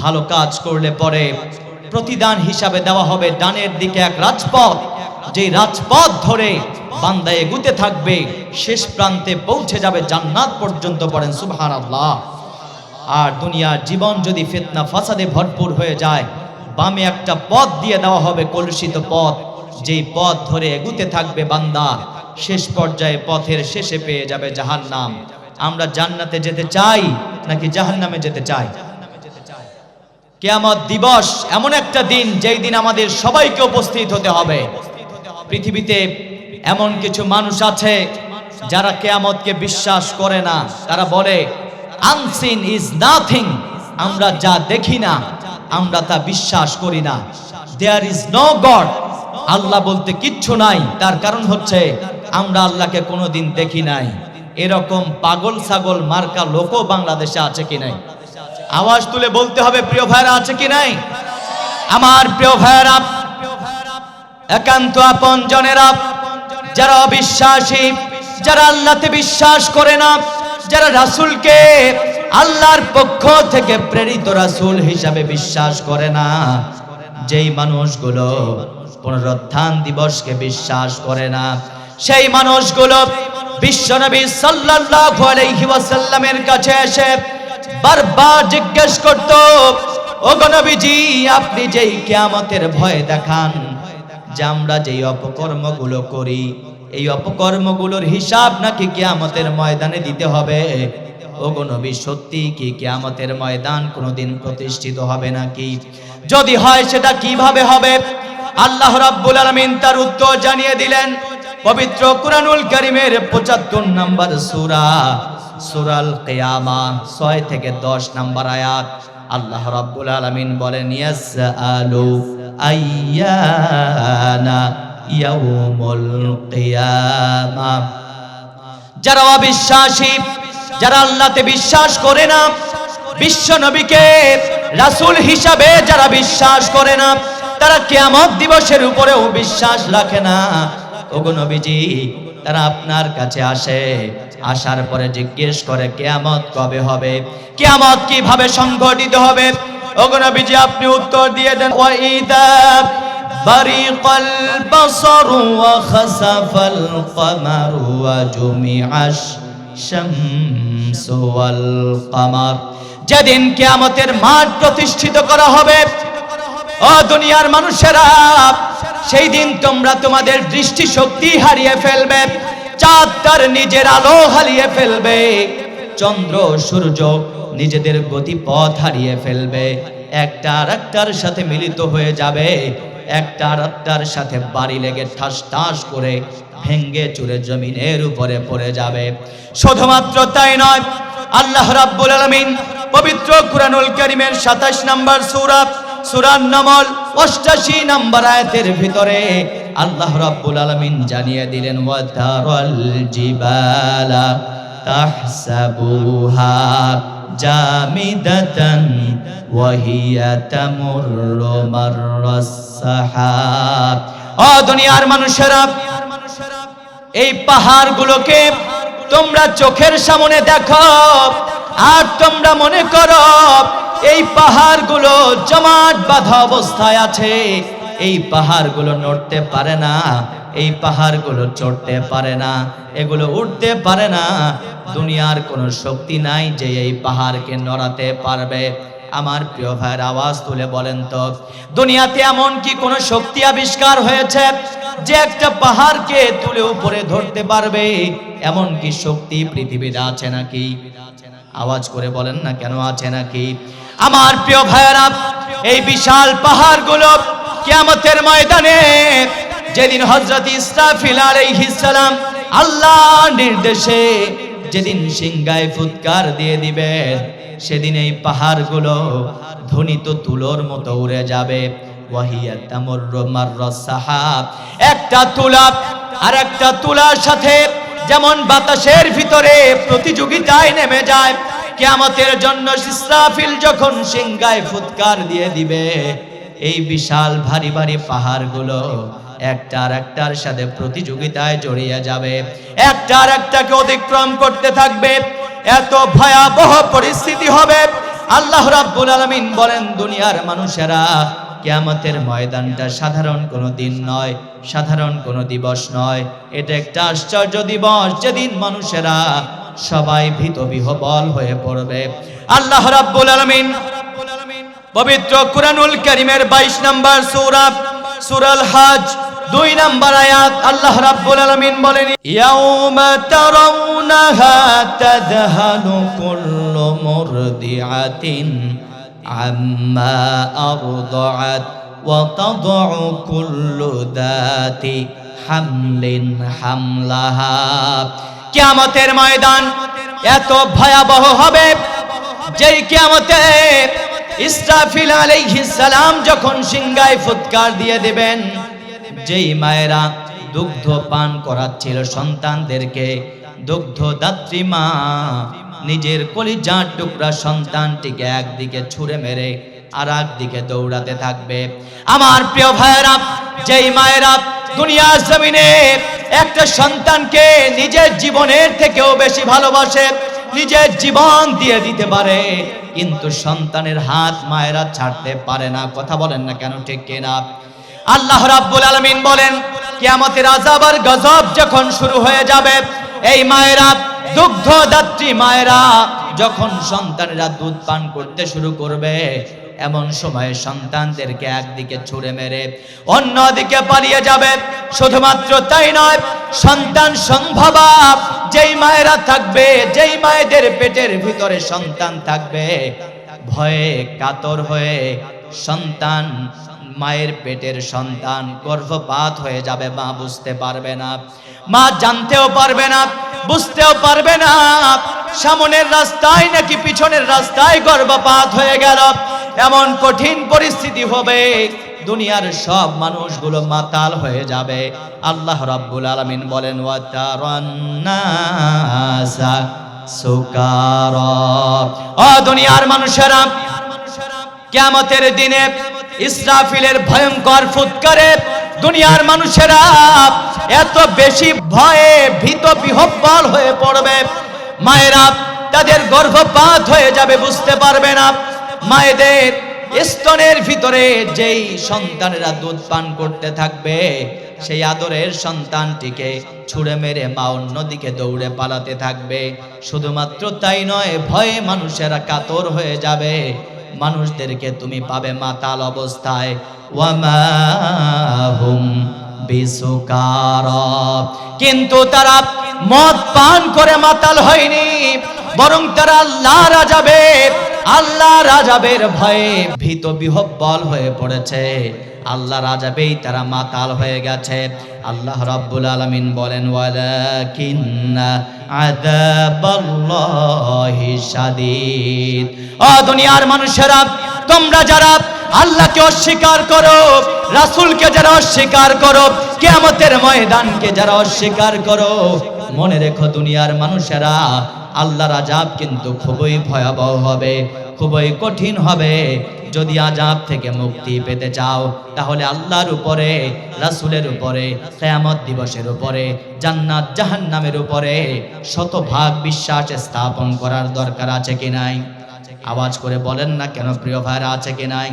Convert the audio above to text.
ভালো কাজ করলে পরে প্রতিদান হিসাবে দেওয়া হবে ডানের দিকে এক রাজপথ। যেই রাজপথ ধরে বান্দা এগুতে থাকবে, শেষ প্রান্তে পৌঁছে যাবে জান্নাত পর্যন্ত পড়েন সুবহান আল্লাহ আর দুনিয়ার জীবন যদি ফিতনা ফাসাদে ভরপুর হয়ে যায়, বামে একটা পথ দিয়ে দেওয়া হবে কলুষিত পথ। যেই পথ ধরে এগুতে থাকবে বান্দা, শেষ পর্যায়ে পথের শেষে পেয়ে যাবে জাহান্নাম। আমরা জান্নাতে যেতে চাই নাকি জাহান্নামে যেতে চাই? কেয়ামত দিবস এমন একটা দিন যেই দিন আমাদের সবাইকে উপস্থিত হতে হবে। পৃথিবীতে এমন কিছু মানুষ আছে যারা কেয়ামতকে বিশ্বাস করে না। তারা বলে, আনসিন ইজ নাথিং, আমরা যা দেখি না, আমরা তা বিশ্বাস করি না। There is no God, Allah বলতে কিচ্ছু নাই। তার কারণ হচ্ছে, আমরা আল্লাহকে কোনোদিন দেখি নাই। এরকম পাগল ছাগল মার্কা লোকও বাংলাদেশে আছে কি নাই? আওয়াজ তুলে বলতে হবে, প্রিয় ভাইরা আছে কি নাই? আমার প্রিয় ভাইরা একান্ত আপন জনেরা, যারা অবিশ্বাসী, যারা আল্লাহতে বিশ্বাস করে না, যারা রাসূলকে আল্লাহর পক্ষ থেকে প্রেরিত রাসূল হিসাবে বিশ্বাস করে না, যেই মানুষগুলো পুনরুত্থান দিবসকে বিশ্বাস করে না, সেই মানুষগুলো বিশ্বনবী সাল্লাল্লাহু আলাইহি ওয়াসাল্লামের কাছে এসে বারবার জিজ্ঞেস করত, ওগো নবীজি, আপনি যেই কিয়ামতের ভয় দেখান, যে আমরা যেই অপকর্মগুলো করি, এই অপকর্মগুলোর হিসাব নাকি কিয়ামতের ময়দানে দিতে হবে? ওগো নবী, সত্যি কি কিয়ামতের ময়দান কোনোদিন প্রতিষ্ঠিত হবে নাকি? যদি হয় সেটা কীভাবে হবে? আল্লাহ রাব্বুল আলামিন তার উত্তর জানিয়ে দিলেন পবিত্র কুরআনুল কারীমের 75 নম্বর সূরা, সূরাল কিয়ামা 6 থেকে 10 নম্বর আয়াত। আল্লাহ রাব্বুল আলামিন বলেন আইয়ানা ইয়াউমুল কিয়ামা যারা অবিশ্বাসী, যারা আল্লাহতে বিশ্বাস করে না, বিশ্ব নবীকে, রাসূল হিসাবে যারা বিশ্বাস করে না, তারা কিয়ামত দিবসের উপরেও বিশ্বাস রাখে না। ওগো নবীজি তারা আপনার কাছে আসে আসার পরে জিজ্ঞেস করে কিয়ামত কবে হবে কিয়ামত কিভাবে সংঘটিত হবে ওগো নবীজি আপনি উত্তর দিয়ে দেন ওয়াইদা برق البصر وخسف القمر وجمع الشمس والقمر যেদিন কিয়ামতের মাঠ প্রতিষ্ঠিত করা হবে ও দুনিয়ার মানুষেরা সেই দিন তোমরা তোমাদের দৃষ্টি শক্তি হারিয়ে ফেলবে চাঁদ তার নিজের আলো হারিয়ে ফেলবে, চন্দ্র, সূর্য নিজেদের গতিপথ হারিয়ে ফেলবে। একটা আর সাথে মিলিত হয়ে যাবে, একটা আর সাথে বাড়ি লেগে ঠাস ঠাস করে ভেঙ্গে চুরে জমিনের উপরে পড়ে যাবে। শুধুমাত্র তাই নয়, আল্লাহ রাব্বুল আলামিন পবিত্র কুরআনুল কারীমের 27 নম্বর সূরা সূরার নামল 88 নম্বর আয়াতের ভিতরে আল্লাহ রাব্বুল আলামিন জানিয়ে দিলেন ওয়াতারাল জিবালা তাহসাবুহা জামিদাতান ওয়াহিয়া তামুররু মাররাস সাহাব ও দুনিয়ার মানুষেরা, এই পাহাড়গুলোকে তোমরা চোখের সামনে দেখো আর তোমরা মনে করো এই পাহাড়গুলো জমাট বাঁধা অবস্থায় আছে। এই পাহাড়গুলো নড়তে পারে না, এই পাহাড়গুলো চড়তে পারে না, এগুলো উঠতে পারে না। দুনিয়ার কোনো শক্তি নাই যে এই পাহাড়কে নড়াতে পারবে। আমার প্রিয় ভাইয়ের আওয়াজ তুলে বলেন তো, দুনিয়াতে এমন কি কোনো শক্তি আবিষ্কার হয়েছে যে একটা পাহাড়কে তুলে উপরে ধরতে পারবে? এমন কি শক্তি পৃথিবীতে আছে নাকি? আওয়াজ করে বলেন না কেন আছে নাকি? আমার প্রিয় ভাইয়েরা, এই বিশাল পাহাড়গুলো কিয়ামতের ময়দানে, যেদিন হযরত ইসরাফিল আলাইহিস সালাম আল্লাহ নির্দেশে যেদিন সিংগায় ফুৎকার দিয়ে দিবেন সেদিন এই পাহাড়গুলো ধ্বনিত তুলোর মতো উড়ে যাবে। একটা তুলা আর একটা তুলার সাথে যেমন বাতাসের ভিতরে প্রতিযোগিতায় নেমে যায়, কিয়ামতের জন্য ইসরাফিল যখন সিংগায় ফুৎকার দিয়ে দিবে, এই বিশাল ভারী ভারী পাহাড়গুলো একটা আর একটার সাথে প্রতিযোগিতায় জড়িয়ে যাবে। একটা আর একটাকে অতিক্রম করতে থাকবে। এত ভয়াবহ পরিস্থিতি হবে। আল্লাহ রাব্বুল আলামিন বলেন, দুনিয়ার মানুষেরা কিয়ামতের ময়দানটা সাধারণ কোনো দিন নয়, সাধারণ কোনো দিবস নয়। এটা একটা আশ্চর্য দিবস যেদিন মানুষেরা সবাই ভীত বিহবল হয়ে পড়বে। আল্লাহ রাব্বুল আলামিন পবিত্র কুরআনুল কারীমের 22 নম্বর সূরা, সূরাল হজ দুই নম্বর আয়াত, আল্লাহ রাব্বুল আলামিন বলেন, ইয়াউমা তারাউনাহা তাযহালু কুল্লু মুরদিআতিন আম্মা আরদাআত ওয়া তাদউ কুল্লু দাতি হামলিন হামলাহা। কিয়ামতের ময়দান এত ভয়াবহ হবে যেই কিয়ামতে ইসরাফিল আলাইহিস সালাম যখন সিংগায় ফুৎকার দিয়ে দেবেন যেই মায়েরা দুগ্ধ পান করাচ্ছিল সন্তানদেরকে, দুগ্ধ দাত্রী মা নিজের কলিজার টুকরা সন্তানটিকে একদিকে ছুঁড়ে মেরে আর একদিকে দৌড়াতে থাকবে। আমার প্রিয় ভাইয়েরা, যেই মায়েরা দুনিয়ার জমিনে একটা সন্তানকে নিজের জীবনের থেকেও বেশি ভালোবাসে, নিজের জীবন দিয়ে দিতে পারে, কিন্তু সন্তানের হাত মায়েরা ছাড়তে পারে না। কথা বলেন না কেন ঠিক কিনা? আল্লাহ রাব্বুল আলমিন বলেন, কিয়ামতের আযাব আর গজব যখন শুরু হয়ে যাবে, এই মায়েরা, দুগ্ধদাত্রী মায়েরা যখন সন্তানেরা দুধ পান করতে শুরু করবে, এমন সময় সন্তানদেরকে একদিকে ছুঁড়ে মেরে অন্যদিকে পালিয়ে যাবে। শুধুমাত্র তাই নয়, সন্তান সম্ভবা, যেই মায়েরা থাকবে, যেই মায়েদের পেটের ভিতরে সন্তান থাকবে, ভয়ে কাতর হয়ে সন্তান মায়ের পেটের সন্তান গর্ভপাত হয়ে যাবে, মা বুঝতে পারবে না। মা জানতেও পারবে না, বুঝতেও পারবে না, সামনের রাস্তায় নাকি পিছনের রাস্তায় গর্ভপাত হয়ে গেল। এমন কঠিন পরিস্থিতি হবে, দুনিয়ার সব মানুষগুলো মাতাল হয়ে যাবে। আল্লাহ রাব্বুল আলামিন বলেন ওয়াতারান্নাসা সুকারা। ও দুনিয়ার মানুষেরা, কিয়ামতের দিনে ইসরাফিলের ভয়ঙ্কর ফুৎকারে দুনিয়ার মানুষেরা এত বেশি ভয়ে ভীত বিহব্বল হয়ে পড়বে। মায়েরা, তাদের গর্ভপাত হয়ে যাবে বুঝতে পারবে না। মায়েদের স্তনের ভিতরে যেই সন্তানেরা দুধ পান করতে থাকবে, সেই আদরের সন্তানটিকে ছুঁড়ে মেরে মা অন্যদিকে দৌড়ে পালাতে থাকবে। শুধুমাত্র তাই নয়, ভয়ে মানুষেরা কাতর হয়ে যাবে। মানুষদেরকে তুমি পাবে মাতাল অবস্থায়। কিন্তু তারা মদ পান করে মাতাল হয়নি, বরং তারা লারা রাজাবে আল্লাহ রাজাবের ভয়ে ভীত বিহব্বল হয়ে পড়েছে। আল্লাহ রাজাবেই তারা মাতাল হয়ে গেছে। আল্লাহ রাব্বুল আলামিন বলেন দুনিয়ার মানুষেরা, তোমরা যারা আল্লাহকে অস্বীকার করো, রাসূলকে যারা অস্বীকার করো, কিয়ামতের ময়দানকে যারা অস্বীকার করো, মনে রেখো দুনিয়ার মানুষেরা আল্লাহর আজাব কিন্তু খুবই ভয়াবহ হবে, খুবই কঠিন হবে। যদি আজাব থেকে মুক্তি পেতে চাও, তাহলে আল্লাহর উপরে, রাসূলের উপরে, কিয়ামত দিবসের উপরে, জান্নাত জাহান্নামের উপরে শতভাগ বিশ্বাস স্থাপন করার দরকার আছে কি নাই? আওয়াজ করে বলেন না কেন প্রিয় ভাইরা, আছে কি নাই?